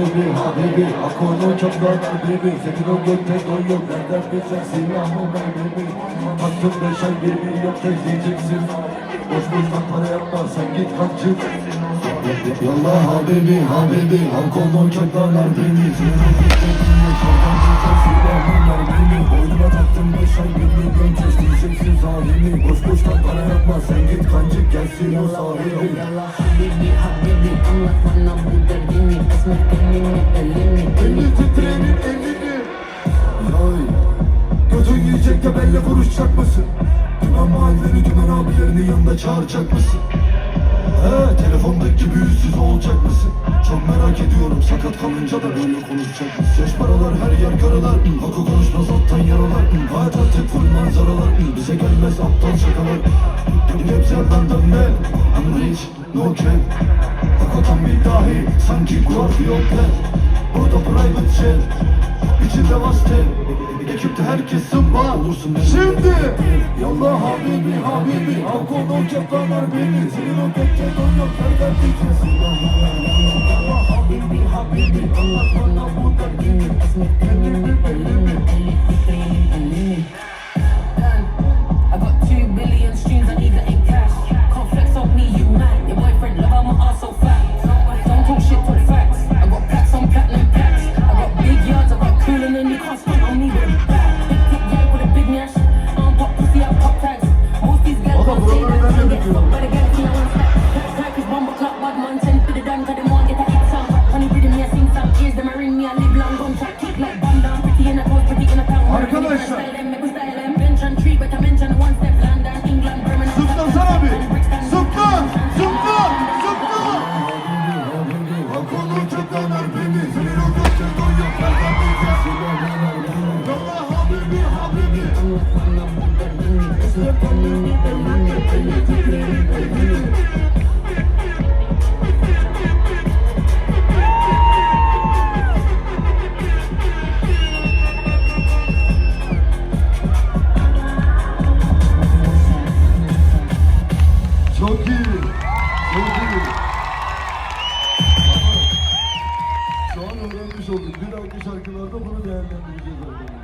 baby Akono çaplarlar baby Senin o gökte don yok Nereden bilsen silahı ver baby Taktım beş ay bir milyon kez diyeceksin Boş boştan para yapma sen git kaçın. Yallah habibi habibi. Akono çaplarlar baby Senin o gökte don yok Nereden bilsen silahı ver baby Boynuma taktım beş ay bir milyon kez diyeceksin zalimi Boş boştan para yapma sen git kancık gelsin o sahibi Yalla habibi habibi. Anlat bana bu Esme elini Elini titreyenin elini Yay Gözün yiyecek de benle vuruşacak mısın? Dümen mahalleni dümen abilerini yanında çağıracak mısın? He telefondaki gibi yüzsüz olacak mısın? Çok merak ediyorum sakat kalınca da böyle konuşacak mısın? Yaş paralar her yer karalar Hakkı konuşmaz alttan yaralar hı, Hayata tek full manzaralar Bize gelmez aptal şakalar yerden ne? I'm rich, no cap Hakikaten bir dahi Sanki Pet Burada jet İçinde vastet Ekipte herkes zımba Olursun Şimdi Yallah habibi habibi. Hakon o cepkanlar beni. Senin o gökçe don yok Nereden diyeceksin Yallah Habibi habibi. Anlat bana bu derdini Esme Çok iyi. Çok iyi. Şu an öğrenmiş olduk. Bir dahaki şarkılarda bunu değerlendireceğiz arkadaşlar.